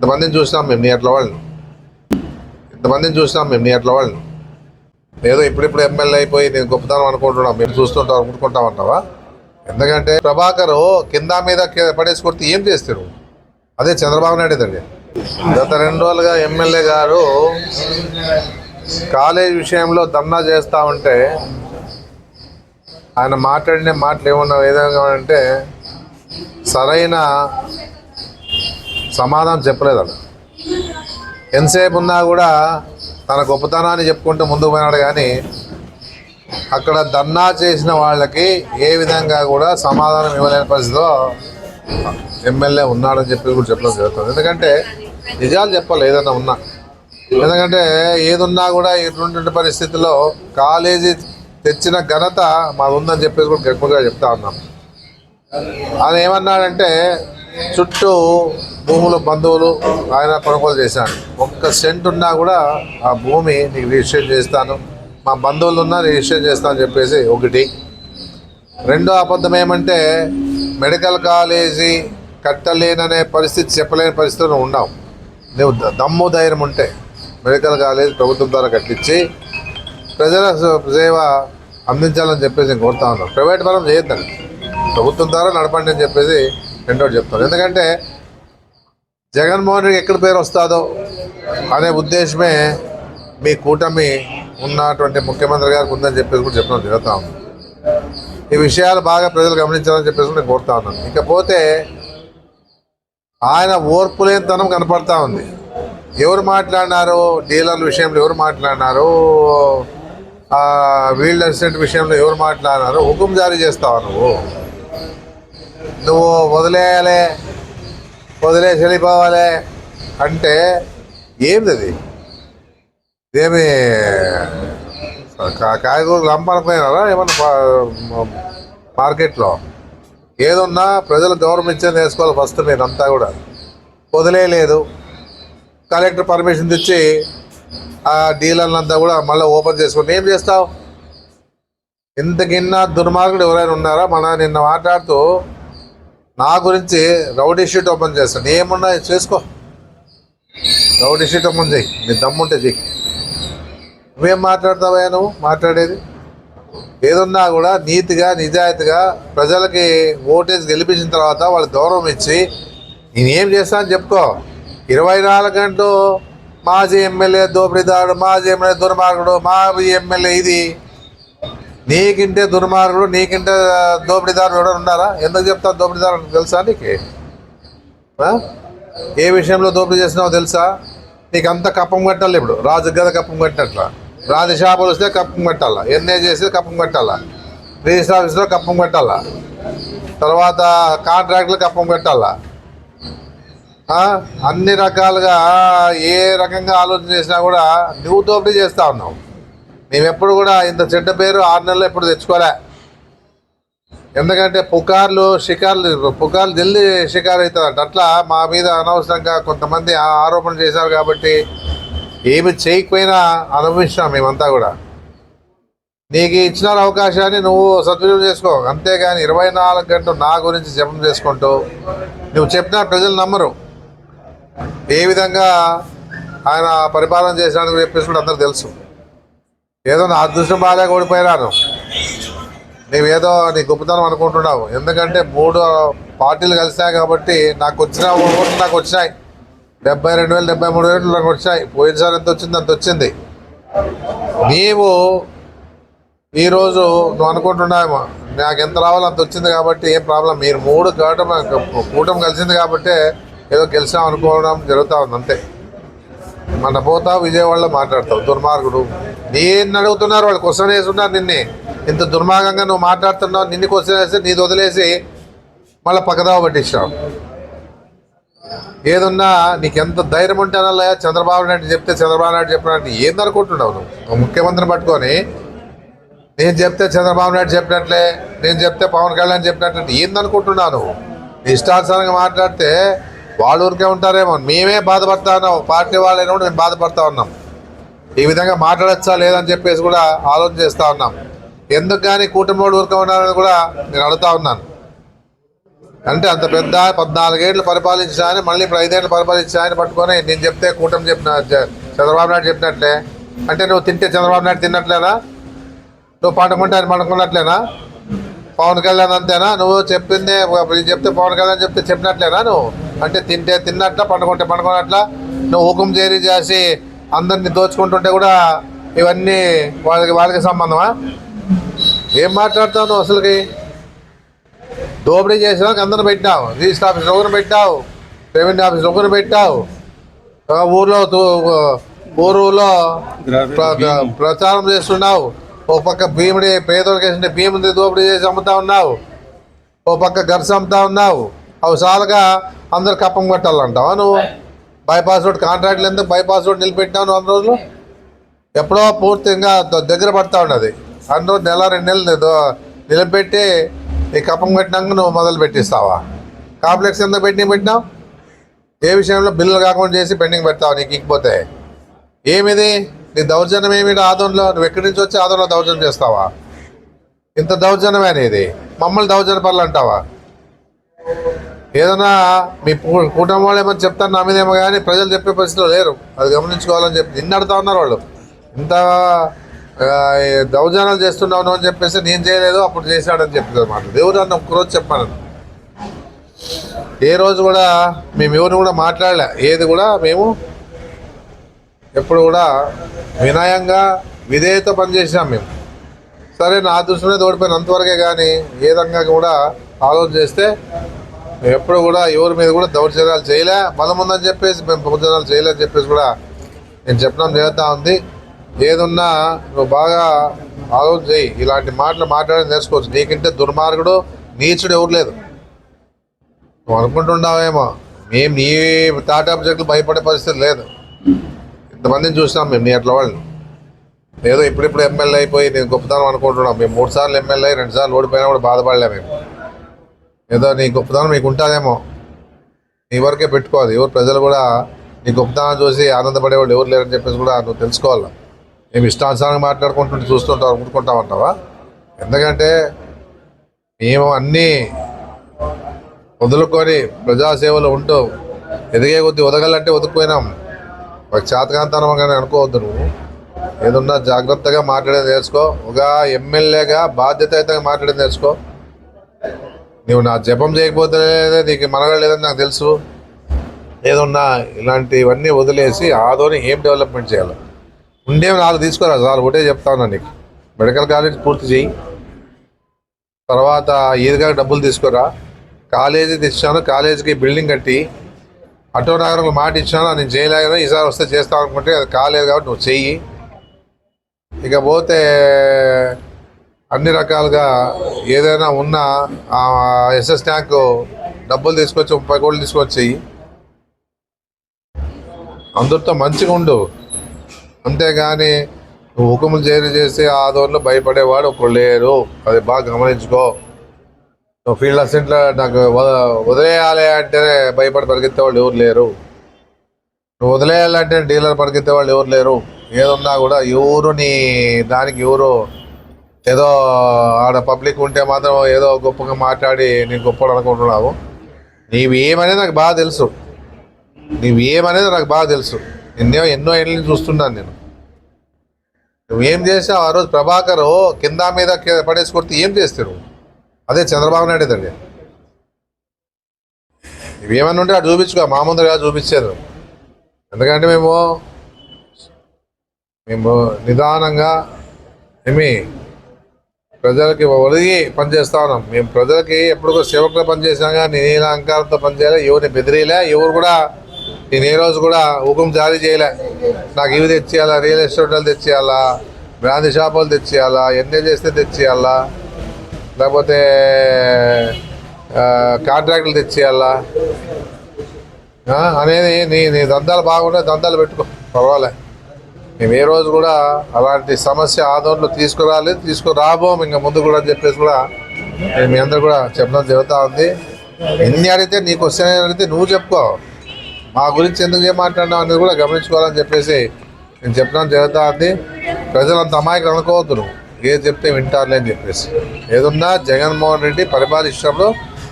ఇంతమందిని చూసినాం మేము నీ అట్ల వాళ్ళని ఇంతమందిని చూసినాం మేము నీ అట్ల వాళ్ళని ఏదో ఇప్పుడిప్పుడు ఎమ్మెల్యే అయిపోయి నేను గొప్పతనం అనుకుంటున్నాం మేము చూస్తుంటాం అనుకుంటాం అంటావా ఎందుకంటే ప్రభాకర్ కింద మీద పడేసి కొడితే ఏం చేస్తారు? అదే చంద్రబాబు నాయుడు తండ్రి గత రెండు రోజులుగా ఎమ్మెల్యే గారు కాలేజ్ విషయంలో ధర్నా చేస్తా ఉంటే ఆయన మాట్లాడిన మాటలు ఏమన్నా విధంగా అంటే సరైన సమాధానం చెప్పలేదు ఎంతసేపు ఉన్నా కూడా తన గొప్పతనాన్ని చెప్పుకుంటూ ముందుకు పోయినాడు కానీ అక్కడ ధర్నా చేసిన వాళ్ళకి ఏ విధంగా కూడా సమాధానం ఇవ్వలేని పరిస్థితిలో ఎమ్మెల్యే ఉన్నాడని చెప్పి కూడా చెప్పడం జరుగుతుంది. ఎందుకంటే నిజాలు చెప్పాలి ఏదైనా ఉన్నా. ఎందుకంటే ఏదున్నా కూడా ఇటువంటి పరిస్థితుల్లో కాలేజీ తెచ్చిన ఘనత మాది ఉందని చెప్పేసి కూడా గట్టిగా చెప్తా ఉన్నాం. ఆయన ఏమన్నాడంటే చుట్టూ భూములు బంధువులు ఆయన కొనుగోలు చేశాను ఒక్క సెంట్ ఉన్నా కూడా ఆ భూమి నీకు రిజిస్టర్ చేస్తాను. మా బంధువులు ఉన్నా రిజిస్టర్ చేస్తాను అని చెప్పేసి ఒకటి. రెండో అబద్ధం ఏమంటే మెడికల్ కాలేజీ కట్టలేననే పరిస్థితి చెప్పలేని పరిస్థితులు ఉండవు నువ్వు దమ్ము ధైర్యం ఉంటే మెడికల్ కాలేజ్ ప్రభుత్వం ద్వారా కట్టించి ప్రజల సేవ అందించాలని చెప్పేసి నేను కోరుతా ఉన్నాను. ప్రైవేట్ పరం చేయొద్దండి. ప్రభుత్వం ద్వారా నడపండి అని చెప్పేసి రెండోటి చెప్తాను. ఎందుకంటే జగన్మోహన్ రెడ్డి ఎక్కడ పేరు వస్తుందో అనే ఉద్దేశమే మీ కూటమి ఉన్నటువంటి ముఖ్యమంత్రి గారికి ఉందని చెప్పేసి కూడా చెప్పడం జరుగుతూ ఉంది. ఈ విషయాలు బాగా ప్రజలు గమనించాలని చెప్పేసి కూడా నేను కోరుతా ఉన్నాను. ఇకపోతే ఆయన ఓర్పులేనితనం కనపడతా ఉంది. ఎవరు మాట్లాడినారు డీలర్ల విషయంలో ఎవరు మాట్లాడినారు వీల్డ్ అసిస్టెంట్ విషయంలో ఎవరు మాట్లాడినారు హుకుం జారీ చేస్తావా నువ్వు? నువ్వు వదిలేయాలి. వదిలేసి వెళ్ళిపోవాలి అంటే ఏంది అది? ఇదేమి కా- కాయగూరలు అమ్మకపోయినారా ఏమన్నా మార్కెట్లో? ఏదున్నా ప్రజలు గౌరవం ఇచ్చేది వేసుకోవాలి ఫస్ట్ మీరంతా కూడా. వదిలేయలేదు కలెక్టర్ పర్మిషన్ తెచ్చి ఆ డీలర్లంతా కూడా మళ్ళీ ఓపెన్ చేసుకుని ఏం చేస్తావు? ఇంతకిన్న దుర్మార్గుడు ఎవరైనా ఉన్నారా? మన నిన్న మాట్లాడుతూ నా గురించి రౌడీ షీట్ ఓపెన్ చేస్తాను ఏమున్నా చేసుకో. రౌడీ షీట్ ఓపెన్ చెయ్యి నీ దమ్ముంటే చెయ్యి నువ్వేం మాట్లాడతావా నువ్వు? మాట్లాడేది? ఏదున్నా కూడా నీతిగా నిజాయితీగా ప్రజలకి ఓటేజ్ గెలిపించిన తర్వాత వాళ్ళకి గౌరవం ఇచ్చి నేనేం చేస్తా అని చెప్పుకో. ఇరవై నాలుగు గంటలు మాజీ ఎమ్మెల్యే దోపిడీదారుడు మాజీ ఎమ్మెల్యే దుర్మార్గుడు మాజీ ఎమ్మెల్యే ఇది. నీకింటే దుర్మార్గుడు నీకింటే దోపిడీదారులు ఎవరు ఉన్నారా? ఎందుకు చెప్తావు దోపిడీదారు తెలుసా నీకు? ఏ విషయంలో దోపిడీ చేసినావో తెలుసా? నీకు అంత కప్పం కట్టాలి ఇప్పుడు. రాజు గద కప్పం కట్టినట్ల. రాజు షాపులు వస్తే కప్పం కట్టాలా? ఎన్ఏ చేస్తే కప్పం కట్టాలా? రిజిస్టర్ ఆఫీస్లో కప్పం కట్టాలా? తర్వాత కాంట్రాక్ట్లు కప్పం కట్టాలా? అన్ని రకాలుగా ఏ రకంగా ఆలోచన చేసినా కూడా నువ్వు దోపిడీ చేస్తా ఉన్నావు. మేము ఎప్పుడు కూడా ఇంత చెడ్డ పేరు ఆరు నెలలు ఎప్పుడు తెచ్చుకోలే. ఎందుకంటే పుకార్లు షికార్లు పుకార్లు ఢిల్లీ షికారు అవుతుందంట అట్లా మా మీద అనవసరంగా కొంతమంది ఆ ఆరోపణ చేశారు కాబట్టి ఏమి చేయకపోయినా అనుభవించినాం మేమంతా కూడా. నీకు ఇచ్చిన అవకాశాన్ని నువ్వు సద్వినియోగం చేసుకో. అంతేగాని ఇరవై నాలుగు గంటలు నా గురించి జపం చేసుకుంటూ నువ్వు చెప్పినా ప్రజలు నమ్మరు. ఏ విధంగా ఆయన పరిపాలన చేశాడని చెప్పేసి కూడా అందరూ తెలుసు. ఏదో నా అదృష్టం బాగా ఓడిపోయినాను. నీవేదో నీ గొప్పతనం అనుకుంటున్నావు. ఎందుకంటే మూడు పార్టీలు కలిసాయి కాబట్టి నాకు వచ్చిన ఓట్లు నాకు వచ్చాయి డెబ్బై రెండు వేలు డెబ్బై మూడు వేలు నాకు వచ్చాయి పోయినసారి ఎంత వచ్చింది అంత వచ్చింది. నీవు ఈరోజు నువ్వు అనుకుంటున్నావేమో నాకు ఎంత రావాలో అంత వచ్చింది కాబట్టి ఏం ప్రాబ్లం. మీరు మూడు కూటమి కూటమి కలిసింది కాబట్టి ఏదో గెలిచాం అనుకోవడం జరుగుతూ ఉంది అంతే. మన పోతావు విజయవాడలో మాట్లాడతావు దుర్మార్గుడు. నేను అడుగుతున్నారు వాళ్ళు క్వశ్చన్ వేస్తున్నారు నిన్నే. ఇంత దుర్మార్గంగా నువ్వు మాట్లాడుతున్నావు నిన్ను క్వశ్చన్ వేస్తే నీది వదిలేసి మళ్ళీ పక్కదావ పట్టించావు ఏదున్నా నీకు ఎంత ధైర్యం ఉంటే అలా చంద్రబాబు నాయుడు చెప్తే చంద్రబాబు నాయుడు చెప్పినట్టు ఏందనుకుంటున్నావు నువ్వు? ముఖ్యమంత్రిని పట్టుకొని నేను చెప్తే చంద్రబాబు నాయుడు చెప్పినట్లే నేను చెప్తే పవన్ కళ్యాణ్ చెప్పినట్టు ఏందనుకుంటున్నావు నువ్వు? ఇష్టానుసారంగా మాట్లాడితే వాళ్ళు ఊరికే ఉంటారేమో మేమే బాధపడతా ఉన్నాం పార్టీ వాళ్ళైనా కూడా మేము బాధపడతా ఉన్నాం. ఈ విధంగా మాట్లాడచ్చా లేదని చెప్పేసి కూడా ఆలోచన చేస్తూ ఉన్నాం. ఎందుకు కానీ కూటమిలో వాళ్ళు ఉన్నారని కూడా నేను అడుగుతా ఉన్నాను. అంటే అంత పెద్ద పద్నాలుగేళ్ళు పరిపాలించాయని మళ్ళీ ఇప్పుడు ఐదేళ్ళు పరిపాలించాయని పట్టుకొని నేను చెప్తే కూటమి చెప్పిన చంద్రబాబు నాయుడు చెప్పినట్లే. అంటే నువ్వు తింటే చంద్రబాబు నాయుడు తిన్నట్లేనా? నువ్వు పండుకుంటే ఆయన పండుకున్నట్లేనా? పవన్ కళ్యాణ్ అంతేనా? నువ్వు చెప్పిందే చెప్తే పవన్ కళ్యాణ్ చెప్తే చెప్పినట్లేనా నువ్వు? అంటే తింటే తిన్నట్ల పండుకుంటే పండుకున్నట్ల నువ్వు హుకుం చేరి చేసి అందరిని దోచుకుంటుంటే కూడా ఇవన్నీ వాళ్ళకి వాళ్ళకి సంబంధమా? ఏం మాట్లాడతావు నువ్వు అసలుకి? దోపిడీ చేసినాక అందరిని పెట్టావు రిజిస్టర్ ఆఫీస్ ఒకరిని పెట్టావు రెవెన్యూ ఆఫీస్ ఒకరిని పెట్టావు ఊర్లో ఊరులో ప్ర- ప్రచారం చేస్తున్నావు. ఓ పక్క భీముడి పేదోడికి వేసింటే భీముడి దోపిడీ చేసి అమ్ముతా ఉన్నావు. ఓ పక్క గర్స్ అమ్ముతా ఉన్నావు. అవి చాలుగా అందరు కప్పం కొట్టాలంటావా నువ్వు? బైపాస్ రోడ్ కాంట్రాక్ట్లు ఎందుకు బైపాస్ రోడ్ నిలబెట్టావు అన్ని రోజులు? ఎప్పుడో పూర్తిగా దగ్గర పడతా ఉన్నది. అన్ని రోజు నెల రెండు నెలలు నిలబెట్టి ఈ కప్పం కట్టినాక నువ్వు మొదలు పెట్టిస్తావా? కాంప్లెక్స్ ఎంత పెట్టి పెట్టినావు? ఏ విషయంలో బిల్లులు కాకుండా చేసి పెండింగ్ పెడతావు నీకు ఇకపోతే? ఏమిది? నీ దౌర్జన్యం ఏమిటి ఆదంలో నువ్వు ఎక్కడి నుంచి వచ్చి ఆదంలో దౌర్జన్యం చేస్తావా? ఇంత దౌర్జన్యమే అనేది మమ్మల్ని దౌర్జన్య పనులు అంటావా ఏదైనా మీ కూటమి వాళ్ళు ఏమని చెప్తారు నా మీదేమో కానీ ప్రజలు చెప్పే పరిస్థితిలో లేరు. అది గమనించుకోవాలని చెప్పి నిన్న అడుగుతా ఉన్నారు వాళ్ళు. ఇంత ఆ, దౌర్జన్యాలు చేస్తున్నావు అని చెప్పేసి నేను చేయలేదు అప్పుడు చేశాడని చెప్పింది అనమాట దేవుడు అన్న ఒక్కరోజు చెప్పాను ఏ రోజు కూడా మేము ఎవరిని కూడా మాట్లాడలే. ఏది కూడా మేము ఎప్పుడు కూడా వినయంగా విధేయత పనిచేసాం మేము. సరే నా దృష్టిలో ఓడిపోయిన అంతవరకే కానీ ఏ విధంగా కూడా ఆలోచన చేస్తే మేము ఎప్పుడు కూడా ఎవరి మీద కూడా దౌర్జన్యాలు చేయలే. బలం ఉందని చెప్పేసి మేము దౌర్జన్యాలు చేయలేదని చెప్పేసి కూడా నేను చెప్పడం జరుగుతూ ఉంది. ఏదున్నా నువ్వు బాగా ఆలోచన చేయి ఇలాంటి మాటలు మాట్లాడి నేర్చుకోవచ్చు. నీకంటే దుర్మార్గుడు నీచుడు ఎవరు లేదు నువ్వు అనుకుంటున్నావేమో. మేము నీ తాటా సబ్జెక్టులు భయపడే పరిస్థితి లేదు. ఇంతమందిని చూసినాం మేము నీ అట్లా వాళ్ళని. ఏదో ఇప్పుడిప్పుడు ఎమ్మెల్యే అయిపోయి నేను గొప్పతనం అనుకుంటున్నాం. మేము మూడు సార్లు ఎమ్మెల్యే రెండు సార్లు ఓడిపోయినా కూడా బాధపడలే మేము. ఏదో నీ గొప్పతనం మీకు ఉంటుందేమో. నీ వరకే పెట్టుకోవాలి. ఎవరు ప్రజలు కూడా నీ గొప్పతనం చూసి ఆనందపడేవాళ్ళు ఎవరు లేరని చెప్పేసి కూడా నువ్వు తెలుసుకోవాలి? మేము ఇష్టానుసారంగా మాట్లాడుకుంటుంటే చూస్తుంటావు అనుకుంటాం అంటావా? ఎందుకంటే మేము అన్నీ వదులుకొని ప్రజాసేవలు ఉంటూ ఎదిగే కొద్దీ వదగాలంటే వదుకుపోయినాం ఒక చేతకాంతనం కానీ అనుకోవద్దు నువ్వు. ఏదన్నా జాగ్రత్తగా మాట్లాడేది నేర్చుకో. ఒక ఎమ్మెల్యేగా అయితే మాట్లాడేది నేర్చుకో. నువ్వు నా జపం చేయకపోతే నీకు మనగలేదని నాకు తెలుసు. ఏదన్నా ఇలాంటివన్నీ వదిలేసి ఆదోని ఏం డెవలప్మెంట్ చేయాలి? ఉండేవి నాలుగు తీసుకురా సార్ ఒకటే చెప్తా ఉన్నా నీకు. మెడికల్ కాలేజ్ పూర్తి చేయి. తర్వాత ఈదిగా డబ్బులు తీసుకురా. కాలేజీ తెచ్చాను కాలేజీకి బిల్డింగ్ కట్టి. అటో నగరంలో మాట ఇచ్చాను నేను చేయలేక ఈసారి వస్తే చేస్తాను అనుకుంటే అది కాలేదు కాబట్టి నువ్వు చెయ్యి. ఇకపోతే అన్ని రకాలుగా ఏదైనా ఉన్న ఎస్ఎస్ ట్యాంక్ డబ్బులు తీసుకొచ్చి ముప్పై కోట్లు తీసుకొచ్చి అందరితో మంచిగా ఉండు. అంతేగాని నువ్వు హుకుములు చేరి చేసి ఆ ఆదోళ్ళు భయపడేవాడు ఒకరు లేరు అది బాగా గమనించుకో. నువ్వు ఫీల్డ్ అసిస్టెంట్లో నాకు వదిలేయాలి అంటేనే భయపడి పరిగెత్తే వాళ్ళు ఎవరు లేరు. నువ్వు వదిలేయాలంటే డీలర్ పరిగెత్తే వాళ్ళు ఎవరు లేరు. ఏదున్నా కూడా ఎవరు నీ దానికి ఎవరు ఏదో ఆడ పబ్లిక్ ఉంటే మాత్రం ఏదో గొప్పగా మాట్లాడి నేను గొప్పలు అనుకుంటున్నావు. నీవు ఏమనేది నాకు బాగా తెలుసు. నీవు ఏమనేది నాకు బాగా తెలుసు. నిన్నే ఎన్నో ఏళ్ళని చూస్తున్నాను నేను. నువ్వేం చేసావు? ఆ రోజు ప్రభాకర్ కింద మీద పడేసి కొడితే ఏం చేస్తారు? అదే చంద్రబాబు నాయుడు తండ్రి ఇవేమన్నా ఉంటే అటు చూపించుకో. మా ముందుగా చూపించారు. ఎందుకంటే మేము మేము నిదానంగా ఏమి ప్రజలకి ఒదిగి పనిచేస్తా ఉన్నాం. మేము ప్రజలకి ఎప్పుడు సేవకులు పనిచేసినా కానీ నేను అహంకారంతో పనిచేయలే ఎవరిని బెదిరియలే ఎవరు కూడా నేను ఏ రోజు కూడా హుకుం జారీ చేయలే. నాకు ఇవి తెచ్చేయాలా రియల్ ఎస్టేట్లు తెచ్చేయాలా బ్రాంతి షాపులు తెచ్చేయాలా ఎన్ఏ చేస్తే తెచ్చేయాలా లేకపోతే కాంట్రాక్టులు తెచ్చేయాలా అనేది నీ నీ దందాలు బాగుంటే దందాలు పెట్టుకో పర్వాలే. మేము ఏ రోజు కూడా అలాంటి సమస్య ఆదోళనలో తీసుకురాలేదు తీసుకురాబోం ఇంకా ముందు కూడా అని చెప్పేసి కూడా మీ అందరు కూడా చెప్పడం జరుగుతూ ఉంది. ఎన్ని అడిగితే నీకు వస్తే అడిగితే నువ్వు చెప్పుకో. మా గురించి ఎందుకు ఏం మాట్లాడినావు అనేది కూడా గమనించుకోవాలని చెప్పేసి నేను చెప్పడం జరుగుతూ ఉంది. ప్రజలు అంత అమాయకులు అనుకోవద్దు నువ్వు. ఏది చెప్తే వింటారులే అని చెప్పేసి. ఏదున్నా జగన్మోహన్ రెడ్డి పరిపాలించడంలో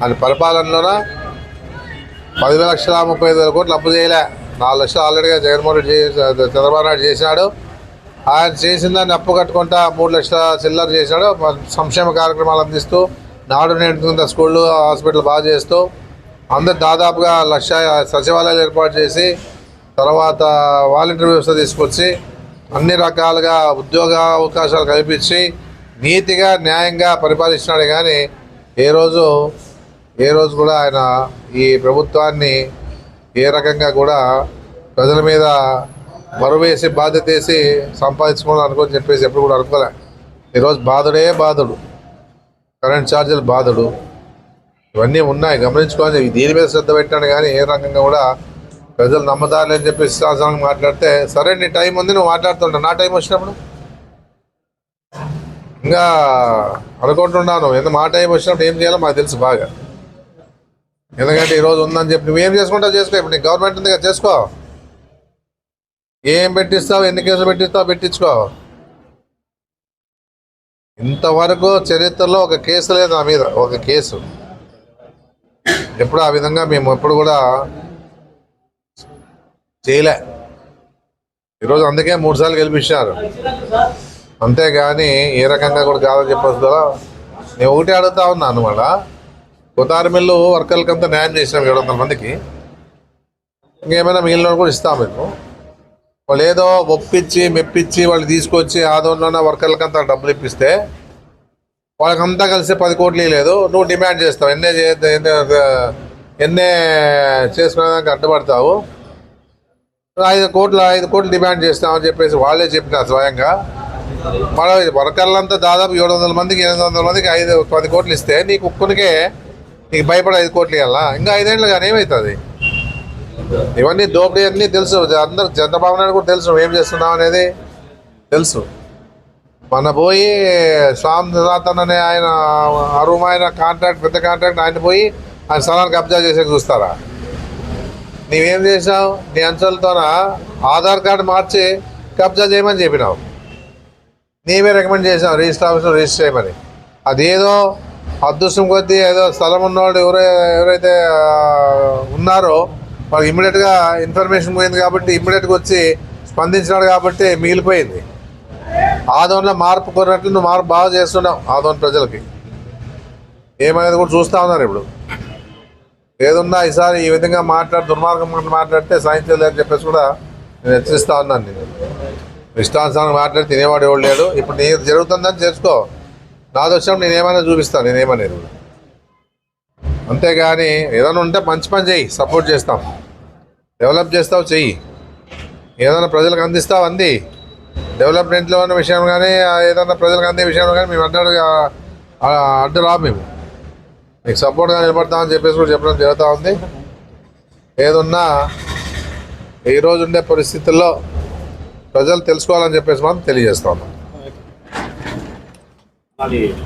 ఆయన పరిపాలనలోన పది లక్షల ముప్పై ఐదు వేల కోట్లు అప్పు చేయలే. నాలుగు లక్షలు ఆల్రెడీగా జగన్మోహన్ రెడ్డి చేసి- చంద్రబాబు నాయుడు చేసినాడు ఆయన చేసిన దాన్ని అప్పు కట్టుకుంటా మూడు లక్షల చిల్లర చేశాడు. సంక్షేమ కార్యక్రమాలు అందిస్తూ నాడు నేర్చుకున్న స్కూళ్ళు హాస్పిటల్ బాగా చేస్తూ అందరు దాదాపుగా లక్ష సచివాలయాలు ఏర్పాటు చేసి తర్వాత వాలంటీర్ వ్యవస్థ తీసుకొచ్చి అన్ని రకాలుగా ఉద్యోగ అవకాశాలు కల్పించి నీతిగా న్యాయంగా పరిపాలిస్తున్నాడు. కానీ ఏ రోజు ఏ రోజు కూడా ఆయన ఈ ప్రభుత్వాన్ని ఏ రకంగా కూడా ప్రజల మీద మరువేసి బాధ్యత వేసి సంపాదించుకోవాలని అనుకోని చెప్పేసి ఎప్పుడు కూడా అనుకోలే. ఈరోజు బాధుడే బాధుడు. కరెంట్ ఛార్జీలు బాధుడు. ఇవన్నీ ఉన్నాయి గమనించుకోవాలి దీని మీద శ్రద్ధ పెట్టాను కానీ ఏ రకంగా కూడా ప్రజలు నమ్మదారులు అని చెప్పి ఇష్టాసనంగా మాట్లాడితే సరే నీ టైం ఉంది నువ్వు మాట్లాడుతుంటా నా టైం వచ్చినప్పుడు? ఇంకా అనుకుంటున్నాను. ఎంత మా టైం వచ్చినప్పుడు ఏం చేయాలో మాకు తెలుసు బాగా. ఎందుకంటే ఈరోజు ఉందని చెప్పి నువ్వేం చేసుకుంటావు చేసుకో. ఇప్పుడు నీకు గవర్నమెంట్ ఉంది కదా చేసుకో. ఏం పెట్టిస్తావు ఎన్ని కేసులు పెట్టిస్తావు పెట్టించుకో. ఇంతవరకు చరిత్రలో ఒక కేసు లేదు నా మీద ఒక కేసు. ఎప్పుడు ఆ విధంగా మేము ఎప్పుడు కూడా చేయలే. ఈరోజు అందుకే మూడు సార్లు గెలిపించారు అంతేగాని ఏ రకంగా కూడా కాదని చెప్పొచ్చు కదా. నేను ఒకటే అడుగుతా ఉన్నా అనమాట కుతారు మిల్లు వర్కర్లకంతా న్యాయం చేసినాం ఏడు వందల మందికి. ఇంకేమైనా మిగిలిన కూడా ఇస్తాం మేము. వాళ్ళు ఏదో ఒప్పించి మెప్పించి వాళ్ళు తీసుకొచ్చి ఆదోళన వర్కర్లకంతా డబ్బులు ఇప్పిస్తే వాళ్ళకంతా కలిసి పది కోట్లు లేదు. నువ్వు డిమాండ్ చేస్తావు. ఎన్నే చే- ఎన్నే ఎన్నే చేసుకునేదానికి అడ్డుపడతావు. ఐదు కోట్లు ఐదు కోట్లు డిమాండ్ చేస్తామని చెప్పేసి వాళ్ళే చెప్పినారు స్వయంగా. మన వర్కర్లంతా దాదాపు ఏడు వందల మందికి ఎనిమిది వందల మందికి ఐదు పది కోట్లు ఇస్తే నీకు ఒక్కనికే నీకు భయపడ ఐదు కోట్లు ఇవ్వాలా? ఇంకా ఐదేళ్ళు కానీ ఏమవుతుంది ఇవన్నీ దోపిడీ అన్నీ తెలుసు. అందరు చంద్రబాబు నాయుడు కూడా తెలుసు. ఏం చేస్తున్నావు అనేది తెలుసు. మన పోయి శ్యామ్ సనాతన్ అనే ఆయన అరువు ఆయన కాంట్రాక్ట్ పెద్ద కాంట్రాక్ట్ ఆయన పోయి ఆయన స్థలాన్ని కబ్జా చేసే చూస్తారా? నీవేం చేసావు నీ అంచెలతోన ఆధార్ కార్డు మార్చి కబ్జా చేయమని చెప్పినావు. నీవే రికమెండ్ చేసావు రిజిస్టర్ ఆఫీస్లో రిజిస్టర్ చేయమని. అదేదో అదృష్టం కొద్దీ ఏదో స్థలం ఉన్నవాడు ఎవరై ఎవరైతే ఉన్నారో వాళ్ళకి ఇమ్మీడియట్గా ఇన్ఫర్మేషన్ పోయింది కాబట్టి ఇమ్మీడియట్గా వచ్చి స్పందించినాడు కాబట్టి మిగిలిపోయింది. ఆదోన్లో మార్పు కొన్నట్లు నువ్వు మార్పు బాగా చేస్తున్నావు ఆదోన్ ప్రజలకి. ఏమనేది కూడా చూస్తూ ఉన్నారు ఇప్పుడు. ఏదున్నా ఈసారి ఈ విధంగా మాట్లాడి దుర్మార్గం మాట్లాడితే మాట్లాడితే సాధించలేదని చెప్పేసి కూడా నేను హెచ్చరిస్తా ఉన్నాను నేను. ఇష్టానుసారం మాట్లాడి తినేవాడు ఎవడు లేడు. ఇప్పుడు నీ జరుగుతుందని చేసుకో నాది వచ్చినప్పుడు నేను ఏమైనా చూపిస్తాను నేనేమనేది అంతేగాని ఏదైనా ఉంటే మంచి పని చేయి సపోర్ట్ చేస్తాం. డెవలప్ చేస్తావు చెయ్యి. ఏదైనా ప్రజలకు అందిస్తావు అంది. డెవలప్మెంట్లో ఉన్న విషయం కానీ ఏదైనా ప్రజలకు అందే విషయంలో కానీ మేము అడ్డు అడ్డు రా మేము. మీకు సపోర్ట్గా నిలబడతామని చెప్పేసి కూడా చెప్పడం జరుగుతూ ఉంది. ఏదున్నా ఈరోజు ఉండే పరిస్థితుల్లో ప్రజలు తెలుసుకోవాలని చెప్పేసి మనం తెలియజేస్తా ఉన్నాం. అది